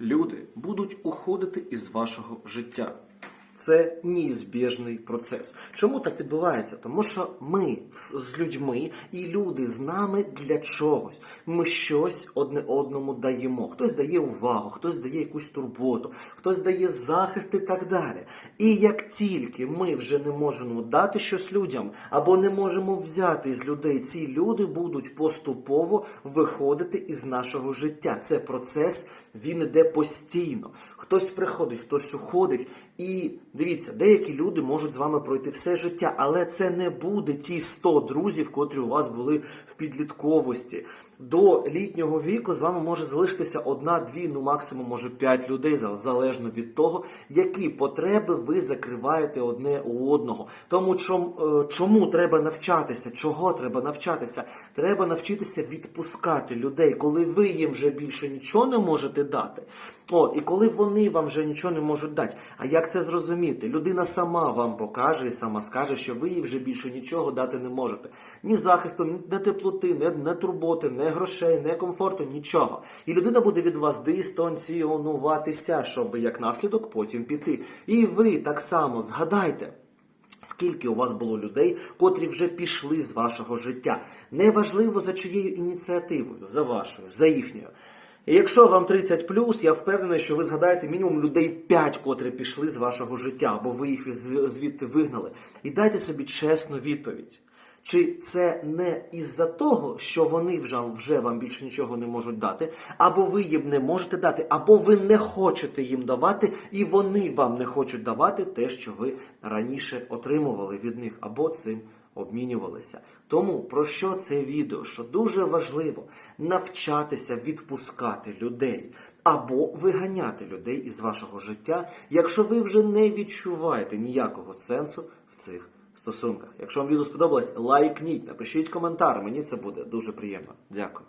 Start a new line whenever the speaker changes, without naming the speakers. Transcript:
Люди будуть уходити із вашого життя. Це неізбіжний процес. Чому так відбувається? Тому що ми з людьми і люди з нами для чогось. Ми щось одне одному даємо. Хтось дає увагу, хтось дає якусь турботу, хтось дає захист і так далі. І як тільки ми вже не можемо дати щось людям або не можемо взяти з людей, ці люди будуть поступово виходити із нашого життя. Це процес, він іде постійно. Хтось приходить, хтось уходить. І дивіться, деякі люди можуть з вами пройти все життя, але це не буде ті 100 друзів, котрі у вас були в підлітковості. До літнього віку з вами може залишитися одна, дві, ну максимум може п'ять людей, залежно від того, які потреби ви закриваєте одне у одного. Тому е, чому треба навчатися? Чого треба навчатися? Треба навчитися відпускати людей, коли ви їм вже більше нічого не можете дати. От, і коли вони вам вже нічого не можуть дати. А як це зрозуміти? Людина сама вам покаже і сама скаже, що ви їй вже більше нічого дати не можете. Ні захисту, ні теплоти, ні, ні турботи, ні грошей, ні комфорту, нічого. І людина буде від вас дистанціонуватися, щоб як наслідок потім піти. І ви так само згадайте. Скільки у вас було людей, котрі вже пішли з вашого життя? Неважливо за чиєю ініціативою, за вашою, за їхньою. І якщо вам 30 я впевнений, що ви згадаєте мінімум людей 5, котрі пішли з вашого життя, або ви їх звідти вигнали. І дайте собі чесну відповідь. Чи це не із-за того, що вони вже, вже вам більше нічого не можуть дати, або ви їм не можете дати, або ви не хочете їм давати, і вони вам не хочуть давати те, що ви раніше отримували від них, або цим обмінювалися. Тому про що це відео? Що дуже важливо навчатися відпускати людей або виганяти людей із вашого життя, якщо ви вже не відчуваєте ніякого сенсу в цих стосунках. Якщо вам відео сподобалось, лайкніть, напишіть коментар. Мені це буде дуже приємно. Дякую.